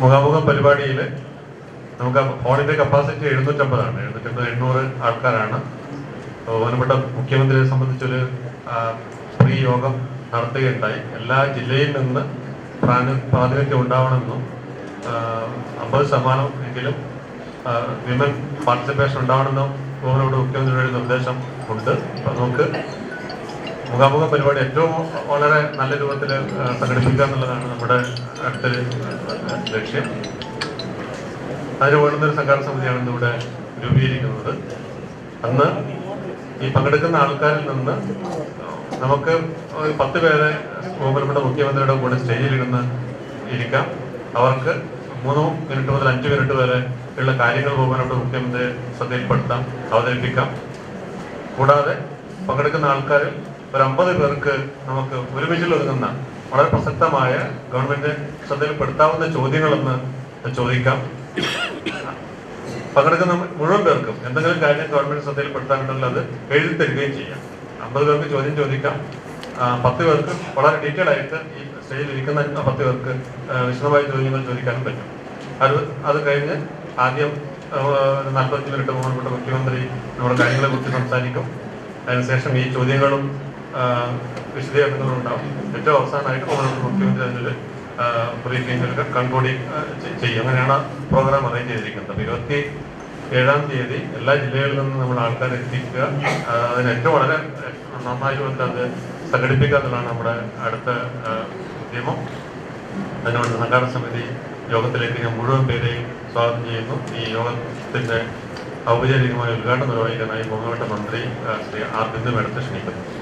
മുഖാമുഖം പരിപാടിയിൽ നമുക്ക് ഹോളിന്റെ കപ്പാസിറ്റി എഴുന്നൂറ്റമ്പതാണ്. എഴുന്നൂറ്റമ്പത് എണ്ണൂറ് ആൾക്കാരാണ്. ബഹുമാനപ്പെട്ട മുഖ്യമന്ത്രിയെ സംബന്ധിച്ചൊരു സ്ത്രീ യോഗം നടത്തുകയുണ്ടായി. എല്ലാ ജില്ലയിൽ നിന്ന് പ്രാതിനിധ്യം ഉണ്ടാവണമെന്നും അമ്പത് ശതമാനം എങ്കിലും വിമൻ പാർട്ടിസിപ്പേഷൻ ഉണ്ടാവണമെന്നും ബഹുമാനപ്പെട്ട മുഖ്യമന്ത്രിയുടെ നിർദ്ദേശം ഉണ്ട്. നമുക്ക് മുഖാമുഖം പരിപാടി ഏറ്റവും വളരെ നല്ല രൂപത്തിൽ സംഘടിപ്പിക്കുക എന്നുള്ളതാണ് നമ്മുടെ അടുത്തൊരു ലക്ഷ്യം. അതിന് വേണ്ടുന്ന ഒരു സംഘാടന സമിതിയാണ് ഇന്നിവിടെ രൂപീകരിക്കുന്നത്. അന്ന് ഈ പങ്കെടുക്കുന്ന ആൾക്കാരിൽ നിന്ന് നമുക്ക് ഒരു പത്ത് പേരെ ബഹുമാനപ്പെട്ട മുഖ്യമന്ത്രിയുടെ കൂടെ സ്റ്റേജിൽ സ്റ്റേജിലിരുന്ന് ഇരിക്കാം. അവർക്ക് മൂന്ന് മിനിറ്റ് മുതൽ അഞ്ച് മിനിറ്റ് വരെ ഉള്ള കാര്യങ്ങൾ ബഹുമാനപ്പെട്ട മുഖ്യമന്ത്രിയെ ശ്രദ്ധയിൽപ്പെടുത്താം അവതരിപ്പിക്കാം. കൂടാതെ പങ്കെടുക്കുന്ന ആൾക്കാരിൽ ഒരു അമ്പത് പേർക്ക് നമുക്ക് ഒരുമിച്ചിൽ ഒതുങ്ങുന്ന വളരെ പ്രസക്തമായ ഗവൺമെന്റ് ശ്രദ്ധയിൽപ്പെടുത്താവുന്ന ചോദ്യങ്ങളെന്ന് ചോദിക്കാം. പങ്കെടുക്കുന്ന മുഴുവൻ പേർക്കും എന്തെങ്കിലും കാര്യം ഗവൺമെന്റ് ശ്രദ്ധയിൽപ്പെടുത്താനുണ്ടെങ്കിൽ അത് എഴുതി തരികയും ചെയ്യാം. അമ്പത് പേർക്ക് ചോദ്യം ചോദിക്കാം. പത്ത് പേർക്ക് വളരെ ഡീറ്റെയിൽ ആയിട്ട് ഈ സ്റ്റേജിൽ ഇരിക്കുന്ന പത്ത് പേർക്ക് വിശദമായ ചോദ്യങ്ങൾ ചോദിക്കാനും പറ്റും. അത് അത് കഴിഞ്ഞ് ആദ്യം നാൽപ്പത്തഞ്ച് മിനിറ്റ് ബഹുമാനപ്പെട്ട മുഖ്യമന്ത്രി നമ്മുടെ കാര്യങ്ങളെ കുറിച്ച് സംസാരിക്കും. അതിനുശേഷം ഈ ചോദ്യങ്ങളും ആ, വിശദീകരണങ്ങളും ഉണ്ടാവും ഏറ്റവും അവസാനമായിട്ട് ഓരോരുത്തർ മുഖ്യമന്ത്രി അതിൽ ബ്രീഫിംഗ് കൺക്ലൂഡിങ് ചെയ്യും. അങ്ങനെയാണ് പ്രോഗ്രാം അറേഞ്ച് ചെയ്തിരിക്കുന്നത്. അപ്പം ഇരുപത്തി ഏഴാം തീയതി എല്ലാ ജില്ലകളിൽ നിന്നും നമ്മൾ ആൾക്കാരെ എത്തിക്കുക. അതിന് ഏറ്റവും വളരെ നന്നായി കൊണ്ട് അത് സംഘടിപ്പിക്കുക എന്നുള്ളതാണ് നമ്മുടെ അടുത്ത ഉദ്യമം. അതിനോട് സംഘാടന സമിതി യോഗത്തിലേക്ക് ഞാൻ മുഴുവൻ പേരെയും സ്വാഗതം ചെയ്യുന്നു. ഈ യോഗത്തിന്റെ ഔപചാരികമായ ഉദ്ഘാടനം നിർവഹിക്കാനായി ബഹുമാനപ്പെട്ട മന്ത്രി ശ്രീ ആർ ബിന്ദു മേഡത്തെ ക്ഷണിക്കുന്നു.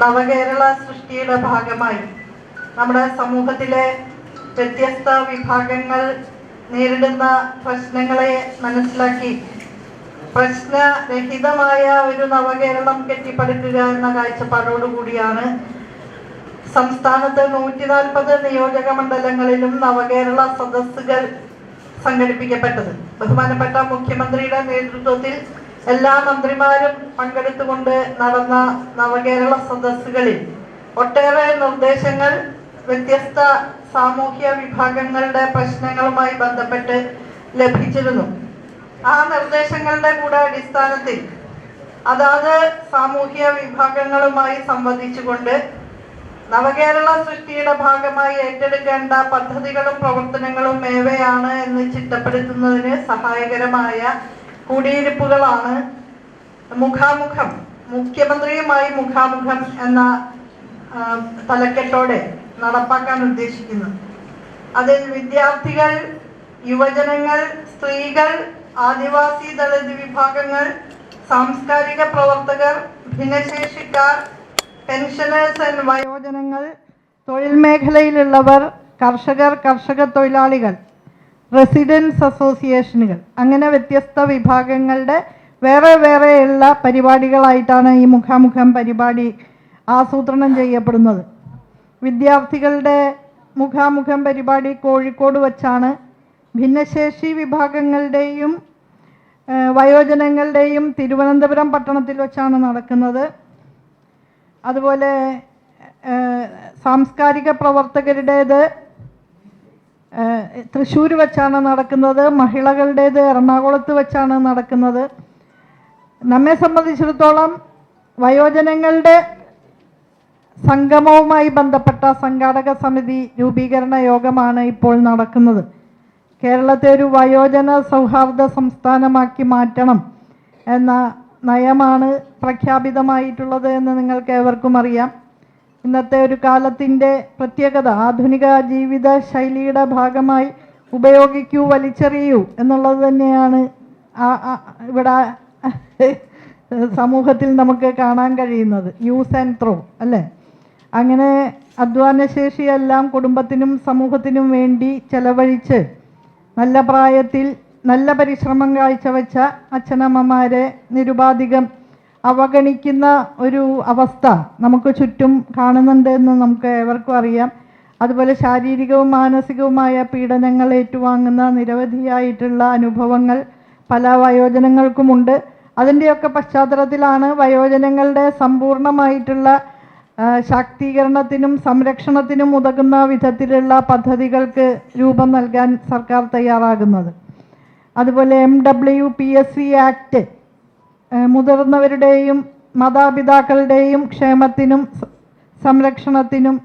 നവകേരള സൃഷ്ടിയുടെ ഭാഗമായി നമ്മുടെ സമൂഹത്തിലെ വ്യത്യസ്ത വിഭാഗങ്ങൾ നേരിടുന്ന പ്രശ്നങ്ങളെ മനസ്സിലാക്കി പ്രശ്നരഹിതമായ ഒരു നവകേരളം കെട്ടിപ്പടുക്കുക എന്ന കാഴ്ചപ്പാടോടുകൂടിയാണ് സംസ്ഥാനത്ത് നൂറ്റി നാൽപ്പത് നിയോജക മണ്ഡലങ്ങളിലും നവകേരള സദസ്സുകൾ സംഘടിപ്പിക്കപ്പെട്ടത്. ബഹുമാനപ്പെട്ട മുഖ്യമന്ത്രിയുടെ നേതൃത്വത്തിൽ എല്ലാ മന്ത്രിമാരും പങ്കെടുത്തുകൊണ്ട് നടന്ന നവകേരള സദസ്സുകളിൽ ഒട്ടേറെ നിർദ്ദേശങ്ങൾ വ്യത്യസ്ത സാമൂഹ്യ വിഭാഗങ്ങളുടെ പ്രശ്നങ്ങളുമായി ബന്ധപ്പെട്ട് ലഭിച്ചിരുന്നു. ആ നിർദ്ദേശങ്ങളുടെ കൂടെ അടിസ്ഥാനത്തിൽ അതാത് സാമൂഹ്യ വിഭാഗങ്ങളുമായി സംവദിച്ചുകൊണ്ട് നവകേരള സൃഷ്ടിയുടെ ഭാഗമായി ഏറ്റെടുക്കേണ്ട പദ്ധതികളും പ്രവർത്തനങ്ങളും ഏവയാണ് എന്ന് ചിട്ടപ്പെടുത്തുന്നതിന് സഹായകരമായ കൂടിയിരിപ്പുകളാണ് മുഖാമുഖം മുഖ്യമന്ത്രിയുമായി മുഖാമുഖം എന്ന തലക്കെട്ടോടെ നടപ്പാക്കാൻ ഉദ്ദേശിക്കുന്നത്. അതിൽ വിദ്യാർത്ഥികൾ യുവജനങ്ങൾ സ്ത്രീകൾ ആദിവാസി ദളിത് വിഭാഗങ്ങൾ സാംസ്കാരിക പ്രവർത്തകർ ഭിന്നശേഷിക്കാർ പെൻഷനേഴ്സ് ആൻഡ് വയോജനങ്ങൾ തൊഴിൽ മേഖലയിലുള്ളവർ കർഷകർ കർഷക തൊഴിലാളികൾ. റെസിഡൻസ് അസോസിയേഷനുകൾ. അങ്ങനെ വ്യത്യസ്ത വിഭാഗങ്ങളുടെ വേറെ വേറെയുള്ള പരിപാടികളായിട്ടാണ് ഈ മുഖാമുഖം പരിപാടി ആസൂത്രണം ചെയ്യപ്പെടുന്നത്. വിദ്യാർത്ഥികളുടെ മുഖാമുഖം പരിപാടി കോഴിക്കോട് വച്ചാണ് ഭിന്നശേഷി വിഭാഗങ്ങളുടെയും വയോജനങ്ങളുടെയും തിരുവനന്തപുരം പട്ടണത്തിൽ വച്ചാണ് നടക്കുന്നത്. അതുപോലെ സാംസ്കാരിക പ്രവർത്തകരുടേത് തൃശ്ശൂർ വെച്ചാണ് നടക്കുന്നത് മഹിളകളുടേത് എറണാകുളത്ത് വെച്ചാണ് നടക്കുന്നത്. നമ്മെ സംബന്ധിച്ചിടത്തോളം വയോജനങ്ങളുടെ സംഗമവുമായി ബന്ധപ്പെട്ട സംഘാടക സമിതി രൂപീകരണ യോഗമാണ് ഇപ്പോൾ നടക്കുന്നത്. കേരളത്തെ ഒരു വയോജന സൗഹാർദ്ദ സംസ്ഥാനമാക്കി മാറ്റണം എന്ന നയമാണ് പ്രഖ്യാപിതമായിട്ടുള്ളത് എന്ന് നിങ്ങൾക്ക് ഏവർക്കും അറിയാം. ഇന്നത്തെ ഒരു കാലത്തിന്റെ പ്രത്യേകത ആധുനിക ജീവിത ശൈലിയുടെ ഭാഗമായി ഉപയോഗിക്കൂ വലിച്ചെറിയൂ എന്നുള്ളത് തന്നെയാണ് ഇവിടെ സമൂഹത്തിൽ നമുക്ക് കാണാൻ കഴിയുന്നത്. യൂസ് ആൻഡ് ത്രോ അല്ലേ? അങ്ങനെ അധ്വാനശേഷിയെല്ലാം കുടുംബത്തിനും സമൂഹത്തിനും വേണ്ടി ചെലവഴിച്ച് നല്ല പ്രായത്തിൽ നല്ല പരിശ്രമം കാഴ്ചവെച്ച അച്ഛനമ്മമാരെ നിരുപാധികം അവഗണിക്കുന്ന ഒരു അവസ്ഥ നമുക്ക് ചുറ്റും കാണുന്നുണ്ട് എന്ന് നമുക്ക് ഏവർക്കും അറിയാം. അതുപോലെ ശാരീരികവും മാനസികവുമായ പീഡനങ്ങൾ ഏറ്റുവാങ്ങുന്ന നിരവധിയായിട്ടുള്ള അനുഭവങ്ങൾ പല വയോജനങ്ങൾക്കുമുണ്ട്. അതിന്റെയൊക്കെ പശ്ചാത്തലത്തിലാണ് വയോജനങ്ങളുടെ സമ്പൂർണമായിട്ടുള്ള ശാക്തീകരണത്തിനും സംരക്ഷണത്തിനും ഉതകുന്ന വിധത്തിലുള്ള പദ്ധതികൾക്ക് രൂപം നൽകാൻ സർക്കാർ തയ്യാറാകുന്നത്. അതുപോലെ M W P S C act മുതിർന്നവരുടെയും മാതാപിതാക്കളുടെയും ക്ഷേമത്തിനും സംരക്ഷണത്തിനും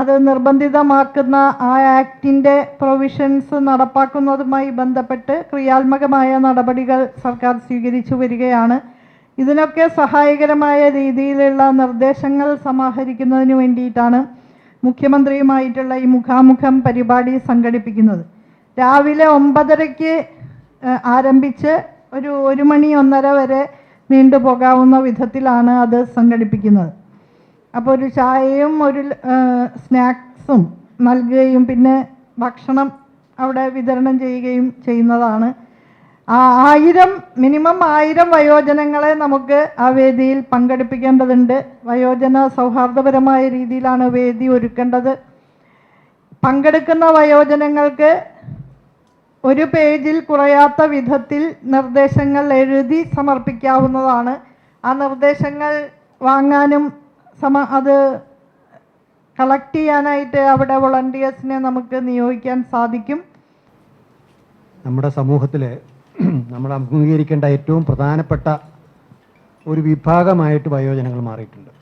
അത് നിർബന്ധിതമാക്കുന്ന ആ ആക്ടിന്റെ പ്രൊവിഷൻസ് നടപ്പാക്കുന്നതുമായി ബന്ധപ്പെട്ട് ക്രിയാത്മകമായ നടപടികൾ സർക്കാർ സ്വീകരിച്ചു വരികയാണ്. ഇതിനൊക്കെ സഹായകരമായ രീതിയിലുള്ള നിർദ്ദേശങ്ങൾ സമാഹരിക്കുന്നതിന് വേണ്ടിയിട്ടാണ് മുഖ്യമന്ത്രിയുമായിട്ടുള്ള ഈ മുഖാമുഖം പരിപാടി സംഘടിപ്പിക്കുന്നത്. രാവിലെ ഒമ്പതരയ്ക്ക് ആരംഭിച്ച് ഒരു ഒരു മണി ഒന്നര വരെ നീണ്ടു പോകാവുന്ന വിധത്തിലാണ് അത് സംഘടിപ്പിക്കുന്നത്. അപ്പോൾ ഒരു ചായയും ഒരു സ്നാക്സും നൽകുകയും പിന്നെ ഭക്ഷണം അവിടെ വിതരണം ചെയ്യുകയും ചെയ്യുന്നതാണ്. ആ ആയിരം മിനിമം ആയിരം വയോജനങ്ങളെ നമുക്ക് ആ വേദിയിൽ പങ്കെടുപ്പിക്കേണ്ടതുണ്ട്. വയോജന സൗഹാർദ്ദപരമായ രീതിയിലാണ് വേദി ഒരുക്കേണ്ടത്. പങ്കെടുക്കുന്ന വയോജനങ്ങൾക്ക് ഒരു പേജിൽ കുറയാത്ത വിധത്തിൽ നിർദ്ദേശങ്ങൾ എഴുതി സമർപ്പിക്കാവുന്നതാണ്. ആ നിർദ്ദേശങ്ങൾ വാങ്ങാനും സമ അത് കളക്ട് ചെയ്യാനായിട്ട് അവിടെ വോളണ്ടിയേഴ്സിനെ നമുക്ക് നിയോഗിക്കാൻ സാധിക്കും. നമ്മുടെ സമൂഹത്തിൽ നമ്മൾ അഭിമുഖീകരിക്കേണ്ട ഏറ്റവും പ്രധാനപ്പെട്ട ഒരു വിഭാഗമായിട്ട് വയോജനങ്ങൾ മാറിയിട്ടുണ്ട്.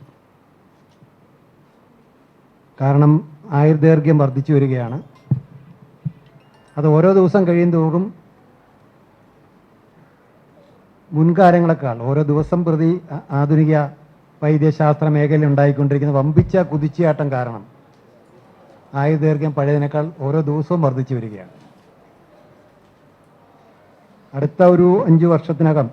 കാരണം ആയുർദൈർഘ്യം വർദ്ധിച്ചു വരികയാണ്. അത് ഓരോ ദിവസം കഴിയും തോറും മുൻകാലങ്ങളെക്കാൾ ഓരോ ദിവസം പ്രതി ആധുനിക വൈദ്യശാസ്ത്ര മേഖലയിൽ ഉണ്ടായിക്കൊണ്ടിരിക്കുന്ന വമ്പിച്ച കുതിച്ചുചാട്ടം കാരണം ആയുർദൈർഘ്യം പഴയതിനേക്കാൾ ഓരോ ദിവസവും വർദ്ധിച്ചു വരികയാണ്. അടുത്ത ഒരു അഞ്ച് വർഷത്തിനകം